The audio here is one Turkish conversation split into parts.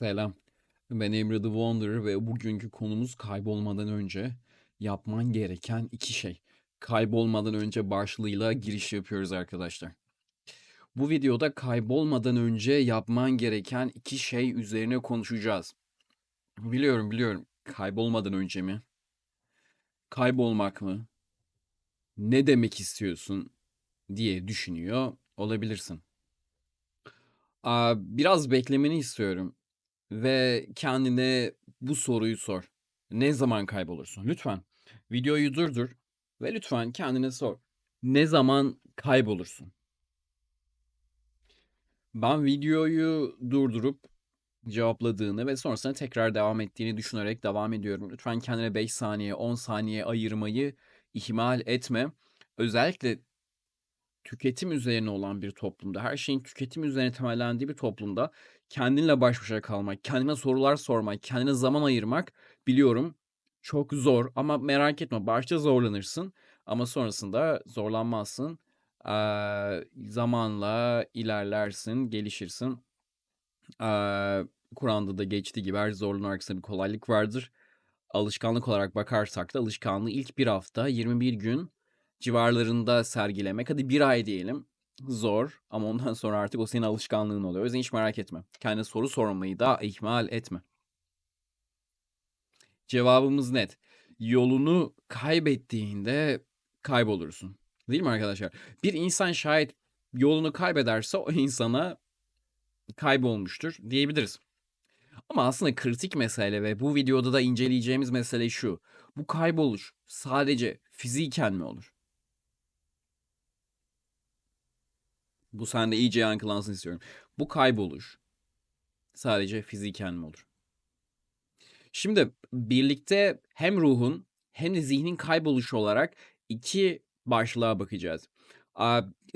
Selam. Ben Emre The Wanderer ve bugünkü konumuz kaybolmadan önce yapman gereken iki şey. Kaybolmadan önce başlığıyla giriş yapıyoruz arkadaşlar. Bu videoda kaybolmadan önce yapman gereken iki şey üzerine konuşacağız. Biliyorum biliyorum. Kaybolmadan önce mi? Kaybolmak mı? Ne demek istiyorsun diye düşünüyor olabilirsin. Biraz beklemeni istiyorum ve kendine bu soruyu sor. Ne zaman kaybolursun? Lütfen videoyu durdur ve lütfen kendine sor. Ne zaman kaybolursun? Ben videoyu durdurup cevapladığını ve sonrasında tekrar devam ettiğini düşünerek devam ediyorum. Lütfen kendine 5 saniye, 10 saniye ayırmayı ihmal etme. Özellikle tüketim üzerine olan bir toplumda, her şeyin tüketim üzerine temellendiği bir toplumda kendinle baş başa kalmak, kendine sorular sormak, kendine zaman ayırmak biliyorum çok zor ama merak etme başta zorlanırsın ama sonrasında zorlanmazsın. Eee, zamanla ilerlersin, gelişirsin. Eee, Kur'an'da da geçtiği gibi her zorluğun arkasında bir kolaylık vardır. Alışkanlık olarak bakarsak da alışkanlığı ilk bir hafta 21 gün civarlarında sergilemek. Hadi bir ay diyelim. Zor ama ondan sonra artık o senin alışkanlığın oluyor. O yüzden hiç merak etme. Kendine soru sormayı da ihmal etme. Cevabımız net. Yolunu kaybettiğinde kaybolursun. Değil mi arkadaşlar? Bir insan şayet yolunu kaybederse o insana kaybolmuştur diyebiliriz. Ama aslında kritik mesele ve bu videoda da inceleyeceğimiz mesele şu. Bu kayboluş sadece fiziken mi olur? Bu sende iyice yankılansın istiyorum. Bu kayboluş sadece fiziken mi olur? Şimdi birlikte hem ruhun hem de zihnin kayboluşu olarak iki başlığa bakacağız.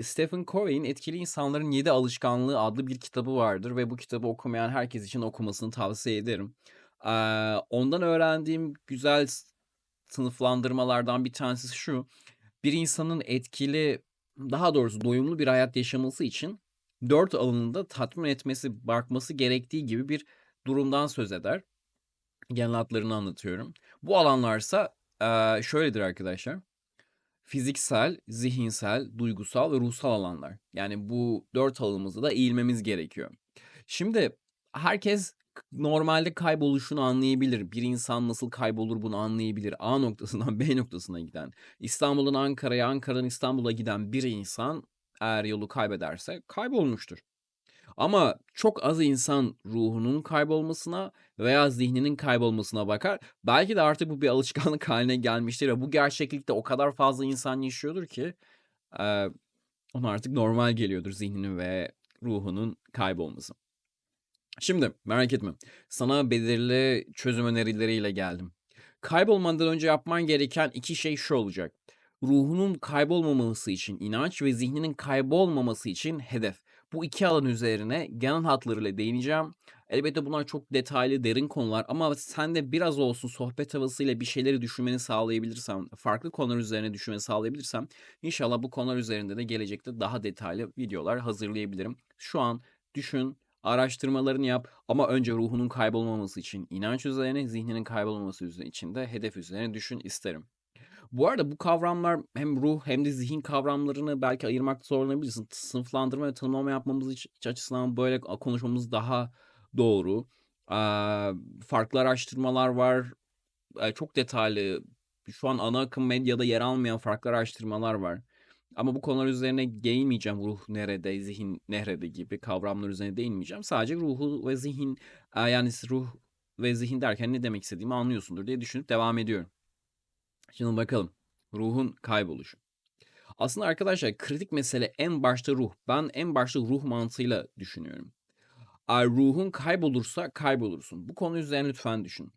Stephen Covey'in Etkili İnsanların Yedi Alışkanlığı adlı bir kitabı vardır ve bu kitabı okumayan herkes için okumasını tavsiye ederim. Ondan öğrendiğim güzel sınıflandırmalardan bir tanesi şu. Bir insanın etkili, daha doğrusu doyumlu bir hayat yaşaması için dört alanında tatmin etmesi, bakması gerektiği gibi bir durumdan söz eder. Genel hatlarını anlatıyorum. Bu alanlarsa eee, şöyledir arkadaşlar. Fiziksel, zihinsel, duygusal ve ruhsal alanlar. Yani bu dört alanımızda da eğilmemiz gerekiyor. Şimdi herkes normalde kayboluşunu anlayabilir. Bir insan nasıl kaybolur bunu anlayabilir. A noktasından B noktasına giden, İstanbul'dan Ankara'ya, Ankara'dan İstanbul'a giden bir insan eğer yolu kaybederse kaybolmuştur. Ama çok az insan ruhunun kaybolmasına veya zihninin kaybolmasına bakar. Belki de artık bu bir alışkanlık haline gelmiştir ve bu gerçeklikte o kadar fazla insan yaşıyordur ki ona artık normal geliyordur zihninin ve ruhunun kaybolması. Şimdi merak etme. Sana belirli çözüm önerileriyle geldim. Kaybolmadan önce yapman gereken iki şey şu olacak. Ruhunun kaybolmaması için inanç ve zihninin kaybolmaması için hedef. Bu iki alan üzerine genel hatlarıyla değineceğim. Elbette bunlar çok detaylı, derin konular ama sen de biraz olsun sohbet havasıyla bir şeyleri düşünmeni sağlayabilirsem, farklı konular üzerine düşünmeni sağlayabilirsem inşallah bu konular üzerinde de gelecekte daha detaylı videolar hazırlayabilirim. Şu an düşün, araştırmalarını yap ama önce ruhunun kaybolmaması için inanç üzerine, zihninin kaybolmaması için de hedef üzerine düşün isterim. Bu arada bu kavramlar hem ruh hem de zihin kavramlarını belki ayırmakta zorlanabilirsin. Sınıflandırma ve tanımlama yapmamız iç, iç açısından böyle konuşmamız daha doğru. Farklı araştırmalar var. Çok detaylı. Şu an ana akım medyada yer almayan farklı araştırmalar var. Ama bu konular üzerine değinmeyeceğim. Ruh nerede, zihin nerede gibi kavramlar üzerine değinmeyeceğim. Sadece ruhu ve zihin e, yani ruh ve zihin derken ne demek istediğimi anlıyorsundur diye düşünüp devam ediyorum. Şimdi bakalım. Ruhun kayboluşu. Aslında arkadaşlar kritik mesele en başta ruh. Ben en başta ruh mantığıyla düşünüyorum. Ruhun kaybolursa kaybolursun. Bu konu üzerine lütfen düşün.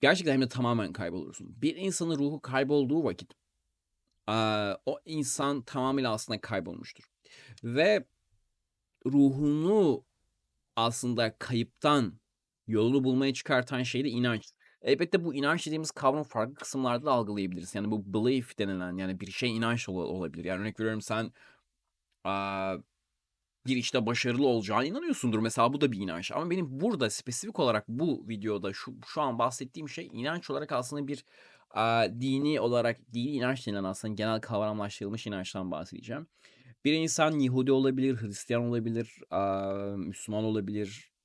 Gerçekten hem de tamamen kaybolursun. Bir insanın ruhu kaybolduğu vakit o insan tamamıyla aslında kaybolmuştur. Ve ruhunu aslında kayıptan yolunu bulmaya çıkartan şey de inanç. Elbette bu inanç dediğimiz kavramı farklı kısımlarda da algılayabiliriz. Yani bu belief denilen yani bir şey inanç ol- olabilir. Yani örnek veriyorum sen aa, bir işte başarılı olacağına inanıyorsundur. Mesela bu da bir inanç. Ama benim burada spesifik olarak bu videoda şu şu an bahsettiğim şey inanç olarak aslında bir aaa, dini olarak dini inanç denilen aslında genel kavramlaştırılmış inançtan bahsedeceğim. Bir insan Yahudi olabilir, Hristiyan olabilir, aaa, Müslüman olabilir.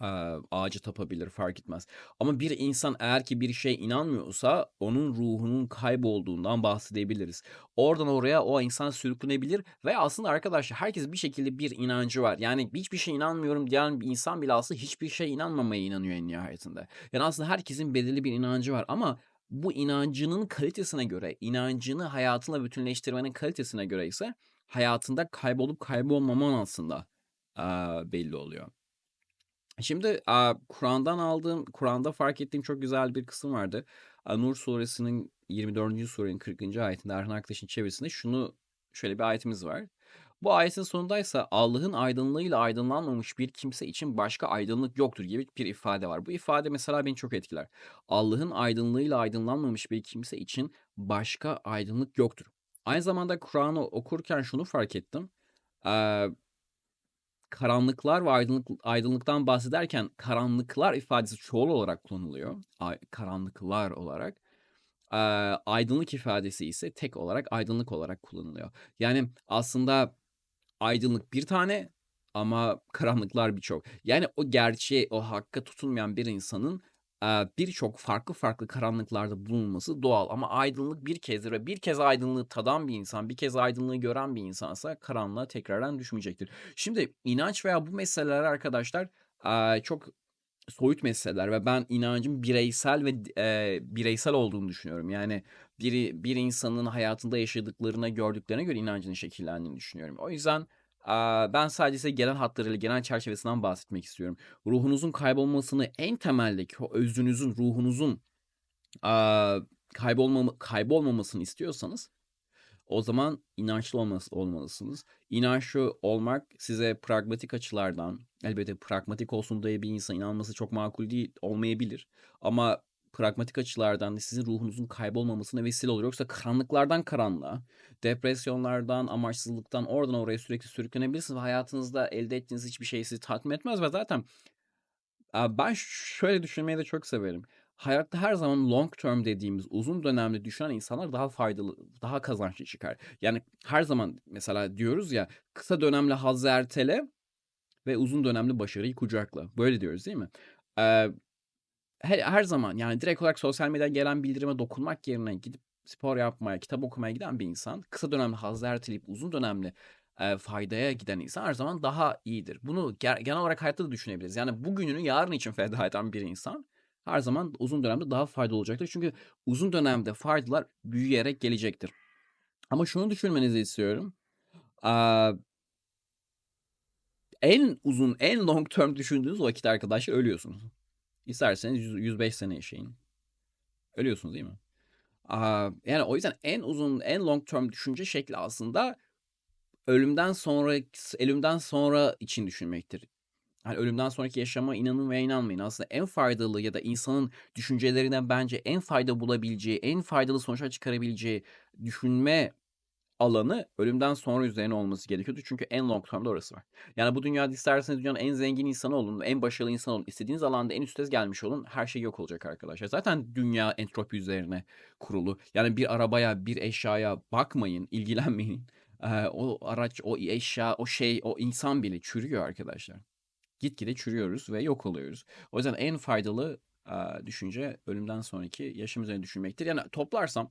Aaa, ağaca tapabilir, fark etmez. Ama bir insan eğer ki bir şeye inanmıyorsa onun ruhunun kaybolduğundan bahsedebiliriz. Oradan oraya o insan sürüklenebilir ve aslında arkadaşlar herkes bir şekilde bir inancı var. Yani hiçbir şeye inanmıyorum diyen bir insan bile aslında hiçbir şeye inanmamaya inanıyor en nihayetinde. Yani aslında herkesin belirli bir inancı var ama bu inancının kalitesine göre, inancını hayatınla bütünleştirmenin kalitesine göre ise hayatında kaybolup kaybolmaman aslında, belli oluyor. Şimdi, Kur'an'dan aldığım, Kur'an'da fark ettiğim çok güzel bir kısım vardı. Nur suresinin 24. surenin 40. ayetinde Erhan Aktaş'ın çevirisinde şunu şöyle bir ayetimiz var. Bu ayetin sonundaysa Allah'ın aydınlığıyla aydınlanmamış bir kimse için başka aydınlık yoktur gibi bir ifade var. Bu ifade mesela beni çok etkiler. Allah'ın aydınlığıyla aydınlanmamış bir kimse için başka aydınlık yoktur. Aynı zamanda Kur'an'ı okurken şunu fark ettim. Aaa karanlıklar ve aydınlık aydınlıktan bahsederken karanlıklar ifadesi çoğul olarak kullanılıyor. Ay karanlıklar olarak. Aaa, aydınlık ifadesi ise tek olarak aydınlık olarak kullanılıyor. Yani aslında aydınlık bir tane ama karanlıklar birçok. Yani o gerçeğe, o hakka tutunmayan bir insanın, birçok farklı farklı karanlıklarda bulunması doğal ama aydınlık bir kezdir ve bir kez aydınlığı tadan bir insan, bir kez aydınlığı gören bir insansa karanlığa tekrardan düşmeyecektir. Şimdi inanç veya bu meseleler arkadaşlar, çok soyut meseleler ve ben inancın bireysel ve eee, bireysel olduğunu düşünüyorum. Yani biri bir insanın hayatında yaşadıklarına, gördüklerine göre inancının şekillendiğini düşünüyorum. O yüzden, ben sadece genel hatlarıyla, genel çerçevesinden bahsetmek istiyorum. Ruhunuzun kaybolmasını en temeldeki o özünüzün, ruhunuzun, aaa, kaybolmama kaybolmamasını istiyorsanız o zaman inançlı olmalısınız. İnançlı olmak size pragmatik açılardan, elbette pragmatik olsun diye bir insan inanması çok makul değil olmayabilir ama pragmatik açılardan da sizin ruhunuzun kaybolmamasına vesile olur. Yoksa karanlıklardan karanlığa, depresyonlardan, amaçsızlıktan oradan oraya sürekli sürüklenebilirsiniz ve hayatınızda elde ettiğiniz hiçbir şey sizi tatmin etmez ve zaten ben şöyle düşünmeyi de çok severim. Hayatta her zaman long term dediğimiz uzun dönemli düşünen insanlar daha faydalı, daha kazançlı çıkar. Yani her zaman mesela diyoruz ya, kısa dönemli hazzı ve uzun dönemli başarıyı kucakla. Böyle diyoruz değil mi? Eee, he her zaman yani direkt olarak sosyal medyadan gelen bildirime dokunmak yerine gidip spor yapmaya, kitap okumaya giden bir insan, kısa dönemli hazzı erteleyip uzun dönemli, eee, faydaya giden insan her zaman daha iyidir. Bunu ger genel olarak hayatta da düşünebiliriz. Yani bugününü yarın için feda eden bir insan her zaman uzun dönemde daha faydalı olacaktır. Çünkü uzun dönemde faydalar büyüyerek gelecektir. Ama şunu düşünmenizi istiyorum. Aaa en uzun, en long term düşündüğünüz vakit arkadaşlar ölüyorsunuz. İsterseniz yüz 105 sene yaşayın. Ölüyorsunuz değil mi? Aaa, yani o yüzden en uzun, en long term düşünce şekli aslında ölümden sonraks ölümden sonra için düşünmektir. Hani ölümden sonraki yaşama inanın veya inanmayın. Aslında en faydalı ya da insanın düşüncelerinden bence en fayda bulabileceği, en faydalı sonuçlar çıkarabileceği düşünme alanı ölümden sonra üzerine olması gerekiyordu. Çünkü en long term'de orası var. Yani bu dünyada isterseniz dünyanın en zengin insanı olun, en başarılı insan olun, istediğiniz alanda en üste gelmiş olun, her şey yok olacak arkadaşlar. Zaten dünya entropi üzerine kurulu. Yani bir arabaya, bir eşyaya bakmayın, ilgilenmeyin. Eee, o araç, o eşya, o şey, o insan bile çürüyor arkadaşlar. Gitgide çürüyoruz ve yok oluyoruz. O yüzden en faydalı, düşünce ölümden sonraki yaşam üzerine düşünmektir. Yani toplarsam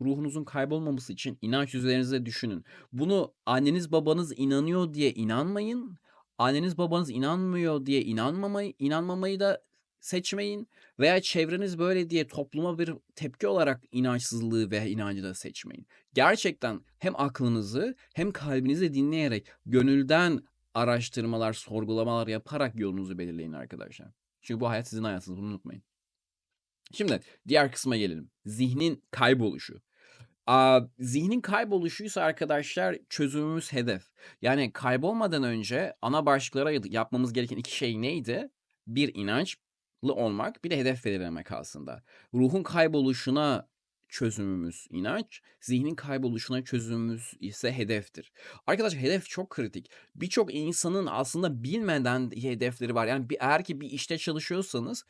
ruhunuzun kaybolmaması için inanç üzerinize düşünün. Bunu anneniz babanız inanıyor diye inanmayın. Anneniz babanız inanmıyor diye inanmamayı inanmamayı da seçmeyin veya çevreniz böyle diye topluma bir tepki olarak inançsızlığı ve inancı da seçmeyin. Gerçekten hem aklınızı hem kalbinizi dinleyerek gönülden araştırmalar, sorgulamalar yaparak yolunuzu belirleyin arkadaşlar. Çünkü bu hayat sizin hayatınız, bunu unutmayın. Şimdi diğer kısma gelelim. Zihnin kayboluşu. Zihnin kayboluşuysa arkadaşlar çözümümüz hedef. Yani kaybolmadan önce ana başlıklara. Yapmamız gereken 2 şey neydi? Bir inançlı olmak, bir de hedef belirlemek aslında. Ruhun kayboluşuna çözümümüz inanç, zihnin kayboluşuna çözümümüz ise hedeftir. Arkadaşlar hedef çok kritik. Birçok insanın aslında bilmeden hedefleri var. Yani bir, eğer ki bir işte çalışıyorsanız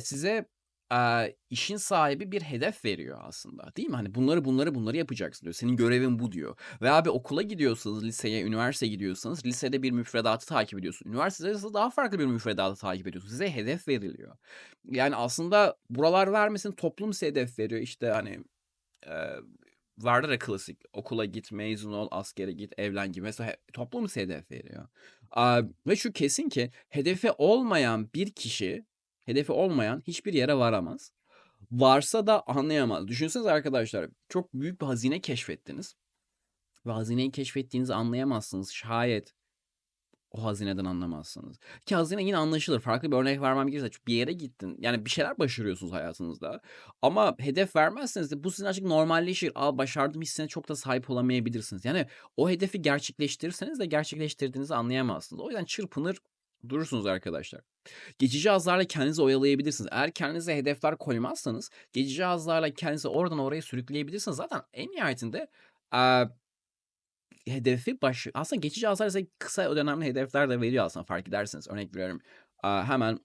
size eee, işin sahibi bir hedef veriyor aslında. Değil mi? Hani bunları bunları bunları yapacaksın diyor. Senin görevin bu diyor. Veya bir okula gidiyorsanız, liseye, üniversiteye gidiyorsanız lisede bir müfredatı takip ediyorsun. Üniversitede ise daha farklı bir müfredatı takip ediyorsun. Size hedef veriliyor. Yani aslında buralar vermesin toplum size hedef veriyor. İşte hani eee vardır ya klasik okula git, mezun ol, askere git, evlen gibi. Mesela toplum size hedef veriyor. Ve şu kesin ki hedefi olmayan bir kişi, hedefi olmayan hiçbir yere varamaz. Varsa da anlayamaz. Düşünsenize arkadaşlar çok büyük bir hazine keşfettiniz. Ve hazineyi keşfettiğinizi anlayamazsınız. Şayet o hazineden anlamazsınız. Ki hazine yine anlaşılır. Farklı bir örnek vermem gerekirse bir yere gittin. Yani bir şeyler başarıyorsunuz hayatınızda. Ama hedef vermezseniz de bu sizin açık normalleşir. Aa başardım hissine çok da sahip olamayabilirsiniz. Yani o hedefi gerçekleştirirseniz de gerçekleştirdiğinizi anlayamazsınız. O yüzden çırpınır durursunuz arkadaşlar. Geçici hazlarla kendinizi oyalayabilirsiniz. Eğer kendinize hedefler koymazsanız geçici hazlarla kendinizi oradan oraya sürükleyebilirsiniz. Zaten en nihayetinde eee, hedefi baş aslında geçici hazlar size kısa dönemli hedefler de veriyor aslında fark ederseniz. Örnek veriyorum. eee, hemen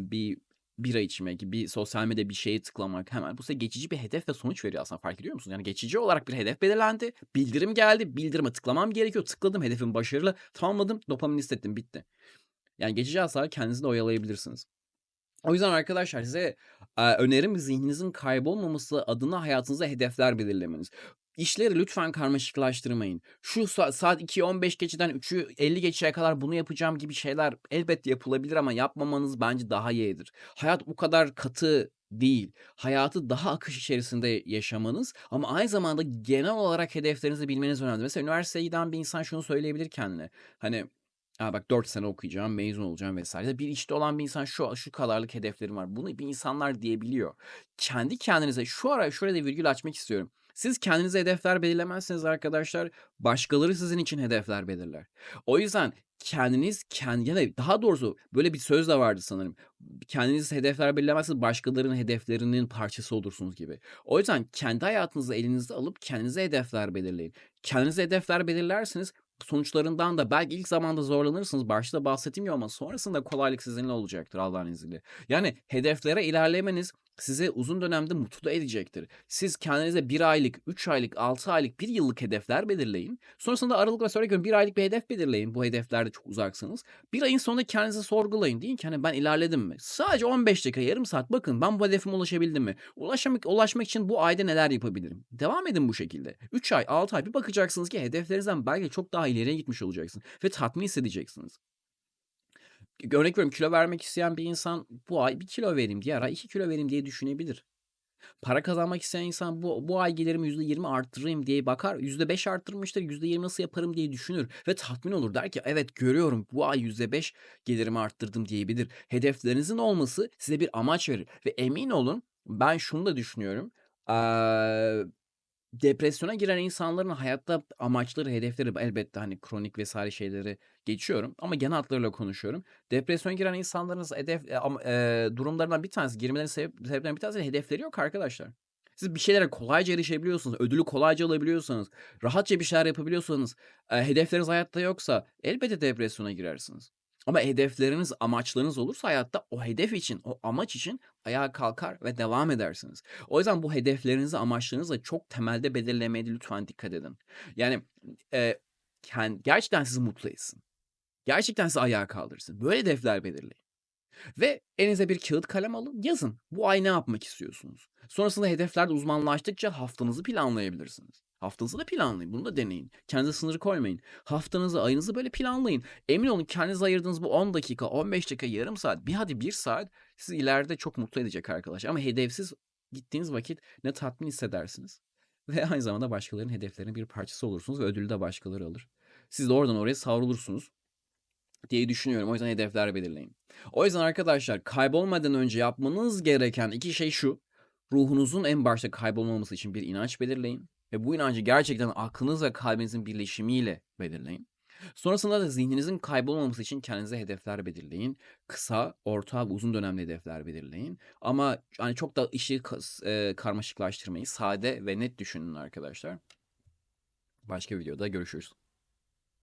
bir bira içmek, bir sosyal medya bir şeye tıklamak hemen bu size geçici bir hedef ve sonuç veriyor aslında fark ediyor musunuz? Yani geçici olarak bir hedef belirlendi. Bildirim geldi. Bildirime tıklamam gerekiyor. Tıkladım. Hedefimi başarılı tamamladım. Dopamin hissettim. Bitti. Yani geçici hasarı kendinizi de oyalayabilirsiniz. O yüzden arkadaşlar size önerim zihninizin kaybolmaması adına hayatınıza hedefler belirlemeniz. İşleri lütfen karmaşıklaştırmayın. Şu sa- saat 2'yi 15 geçeden 3'ü 50 geçeye kadar bunu yapacağım gibi şeyler elbette yapılabilir ama yapmamanız bence daha iyidir. Hayat bu kadar katı değil. Hayatı daha akış içerisinde yaşamanız ama aynı zamanda genel olarak hedeflerinizi bilmeniz önemli. Mesela üniversiteye giden bir insan şunu söyleyebilir kendine. Hani Ha bak 4 sene okuyacağım, mezun olacağım vesaire. Bir işte olan bir insan şu şu kadarlık hedeflerim var. Bunu bir insanlar diyebiliyor. Kendi kendinize şu ara şurada virgül açmak istiyorum. Siz kendinize hedefler belirlemezseniz arkadaşlar başkaları sizin için hedefler belirler. O yüzden kendiniz kendi ya da daha doğrusu böyle bir söz de vardı sanırım. Kendiniz hedefler belirlemezseniz başkalarının hedeflerinin parçası olursunuz gibi. O yüzden kendi hayatınızı elinizde alıp kendinize hedefler belirleyin. Kendinize hedefler belirlerseniz sonuçlarından da belki ilk zamanda zorlanırsınız. Başta bahsettiğim gibi ama sonrasında kolaylık sizinle olacaktır Allah'ın izniyle. Yani hedeflere ilerlemeniz sizi uzun dönemde mutlu edecektir. Siz kendinize bir aylık, üç aylık, altı aylık, bir yıllık hedefler belirleyin. Sonrasında aralıkla sonra görün bir aylık bir hedef belirleyin. Bu hedeflerde çok uzaksanız. Bir ayın sonunda kendinizi sorgulayın. Deyin ki hani ben ilerledim mi? Sadece 15 dakika, yarım saat bakın ben bu hedefime ulaşabildim mi? Ulaşmak, ulaşmak için bu ayda neler yapabilirim? Devam edin bu şekilde. 3 ay, 6 ay bir bakacaksınız ki hedeflerinizden belki çok daha ileriye gitmiş olacaksınız. Ve tatmin hissedeceksiniz. Örnek veriyorum kilo vermek isteyen bir insan bu ay bir kilo vereyim, diğer ay 2 kilo vereyim diye düşünebilir. Para kazanmak isteyen insan bu, bu ay gelirimi %20 arttırayım diye bakar. %5 arttırmıştır. %20 nasıl yaparım diye düşünür. Ve tatmin olur. Der ki evet görüyorum bu ay %5 gelirimi arttırdım diyebilir. Hedeflerinizin olması size bir amaç verir. Ve emin olun ben şunu da düşünüyorum. Eee depresyona giren insanların hayatta amaçları, hedefleri elbette hani kronik vesaire şeyleri geçiyorum ama genel hatlarıyla konuşuyorum. Depresyona giren insanların hedef e, e, durumlarından bir tanesi, girmelerinin sebep, sebeplerinden bir tanesi hedefleri yok arkadaşlar. Siz bir şeylere kolayca erişebiliyorsanız, ödülü kolayca alabiliyorsanız, rahatça bir şeyler yapabiliyorsanız, e, hedefleriniz hayatta yoksa elbette depresyona girersiniz. Ama hedefleriniz, amaçlarınız olursa hayatta o hedef için, o amaç için ayağa kalkar ve devam edersiniz. O yüzden bu hedeflerinizi, amaçlarınızı çok temelde belirlemeye lütfen dikkat edin. Yani e, kend- gerçekten sizi mutlu etsin. Gerçekten sizi ayağa kaldırsın. Böyle hedefler belirleyin. Ve elinize bir kağıt kalem alın, yazın. Bu ay ne yapmak istiyorsunuz? Sonrasında hedeflerde uzmanlaştıkça haftanızı planlayabilirsiniz. Haftanızı da planlayın. Bunu da deneyin. Kendinize sınır koymayın. Haftanızı, ayınızı böyle planlayın. Emin olun kendinize ayırdığınız bu 10 dakika, 15 dakika, yarım saat, bir hadi bir saat sizi ileride çok mutlu edecek arkadaşlar. Ama hedefsiz gittiğiniz vakit ne tatmin hissedersiniz. Ve aynı zamanda başkalarının hedeflerinin bir parçası olursunuz ve ödülü de başkaları alır. Siz de oradan oraya savrulursunuz diye düşünüyorum. O yüzden hedefler belirleyin. O yüzden arkadaşlar kaybolmadan önce yapmanız gereken iki şey şu. Ruhunuzun en başta kaybolmaması için bir inanç belirleyin. Ve bu inancı gerçekten aklınız ve kalbinizin birleşimiyle belirleyin. Sonrasında da zihninizin kaybolmaması için kendinize hedefler belirleyin. Kısa, orta ve uzun dönemli hedefler belirleyin. Ama hani çok da işi e, karmaşıklaştırmayın. Sade ve net düşünün arkadaşlar. Başka videoda görüşürüz.